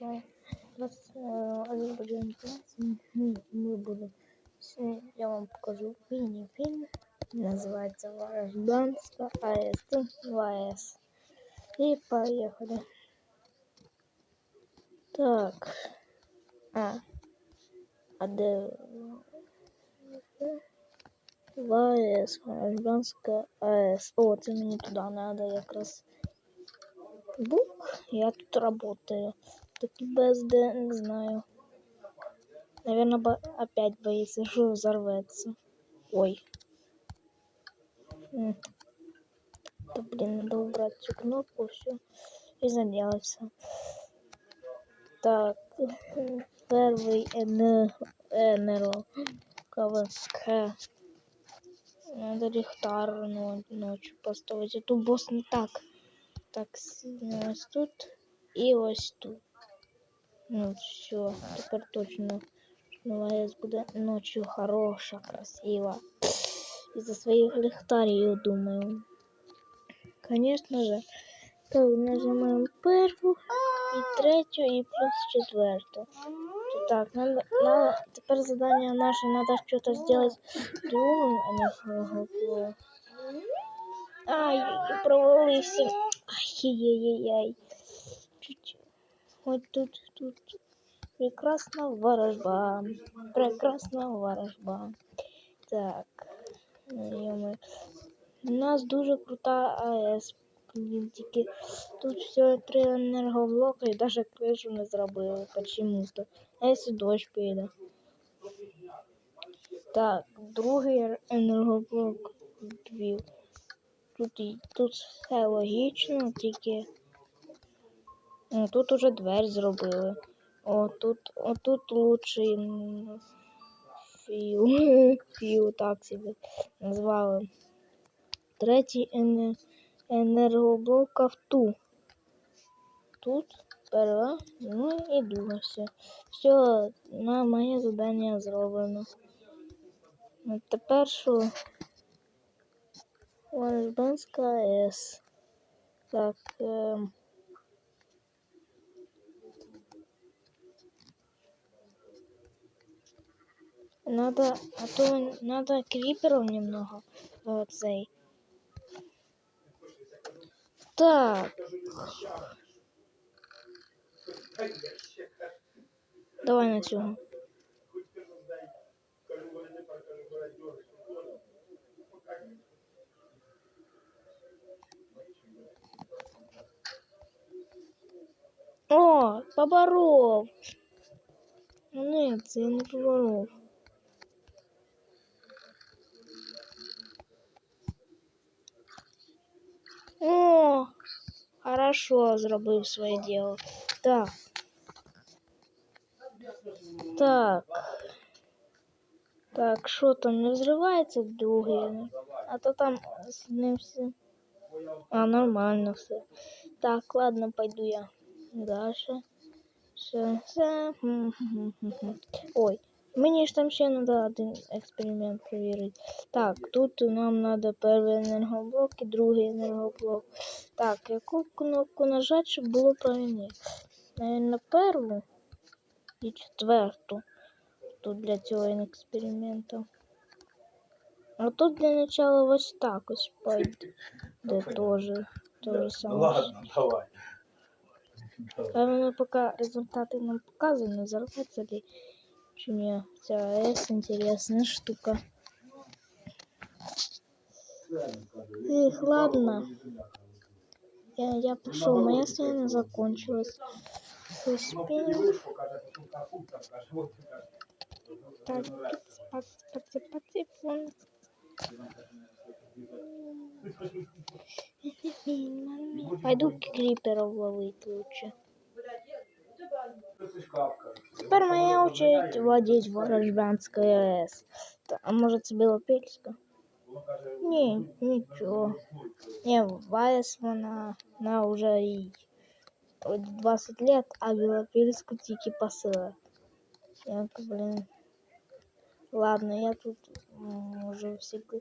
Зараз Азербайджан ми, ми будемо. Я вам покажу міні-фільм. Називається Вражданська АЕС 2 АЕС. І поїхали. Так. А. А де в АЕС, Гражданська АЕС. О, це мені туди треба якраз. Бук, я тут работаю. Так БСД, не знаю. Наверное, бо... опять боится, что взорвется. Ой. М. Да блин, надо убрать эту кнопку, все. И заделаться. Так. Первый эн... энеро. КВСК. Надо ліхтар ну, ночью поставить. А тут босс не так. Так, ось тут і ось тут. Ну, все, тепер точно. АЕС буде ночью хороша, красива. Из-за своих ліхтарів, думаю. Конечно же. Так, нажимаем первую и третью, и плюс четвертую. Так, надо, надо, теперь задание наше, надо что-то сделать другим, а не глупо. Ай, провалився. Ай-яй-яй-яй. Вот тут, тут. Прекрасна ворожба. Прекрасна ворожба. Так. У нас дуже крута АЕС. Блін, тільки тут все три енергоблока і навіть кришу не зробили почему-то. А якщо дощ піде? Так, другий енергоблок. Тут і тут все логічно, тільки тут уже дверь зробили. О, тут, лучший філ. Філ, так себе назвали. Третій ен... енергоблок авту. Тут перва, ну і друга все. Все, на моє завдання зроблено. Тепер що? Ворожбанська АЕС. Так. Е... Надо, а то надо криперов немного. Вот цей. Так. Давай на цього. О, поборов. Ні, це я не поборов. О, хорошо зробив своє діло. Так. Так. Так, що там не взривається другий? А то там з ним все. А, нормально все. Так, ладно, пойду я дальше. Все, все. Ой, Мені ж там ще треба один експеримент перевірити. Так, тут нам треба перший енергоблок і другий енергоблок. Так, яку кнопку нажати, щоб було правильніше? Наверное, перву і четверту. Тут для цього експерименту. А тут для начала ось так ось пойде. Де тоже. То же самое. Ладно, давай. Певно, пока результаты нам показаны, взорваться ли Вся АЭС интересная штука. Эх, ладно. Я, я пошел, моя смена закончилась. Успеем. Так, пац, пац, патефон. Пойду криперов ловить лучше. Теперь моя очередь владеть Ворожбанской АЭС. А может це Білопільська? Ні, нічого. Не, в АЭС вона, вона вже і 20 лет, а Білопільську тільки посила. Як, блин. Ладно, я тут уже всегда.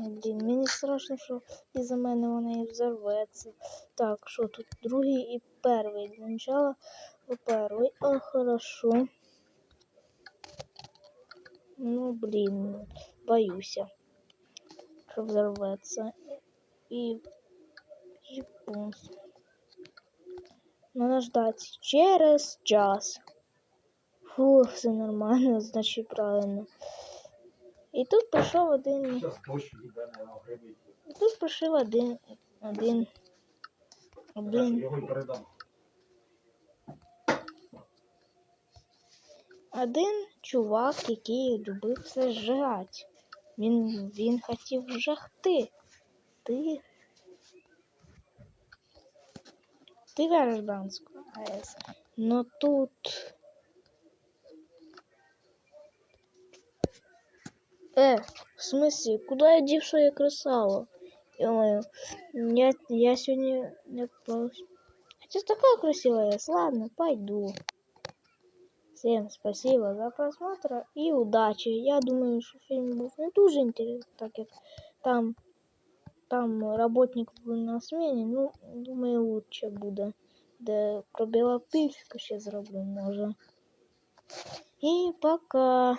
Блін, мені страшно, що із-за мене вона і взорветься. Так, що тут другий і перший. Для начала перший. А, хорошо. Ну, блін, боюся, що взорветься. І японс. Надо ждать через час. Фух, все нормально, значить правильно. І тут прийшов один. І тут прийшов один. Один. Один. Один чувак, який любив все зжигати. Він, він хотів жахти. Ти. Ти гражданську АЕС. Но тут. Э, в смысле, куда я дев своє кресало? Ё-моё, я, я сегодня не попалась. Хотя такая красивая АЭС, ладно, пойду. Всем спасибо за просмотр и удачи. Я думаю, що фільм був не дуже інтересний, так як там, там работник був на смене, ну, думаю, лучше буде. Де про білопільську ще зроблю, може. І пока.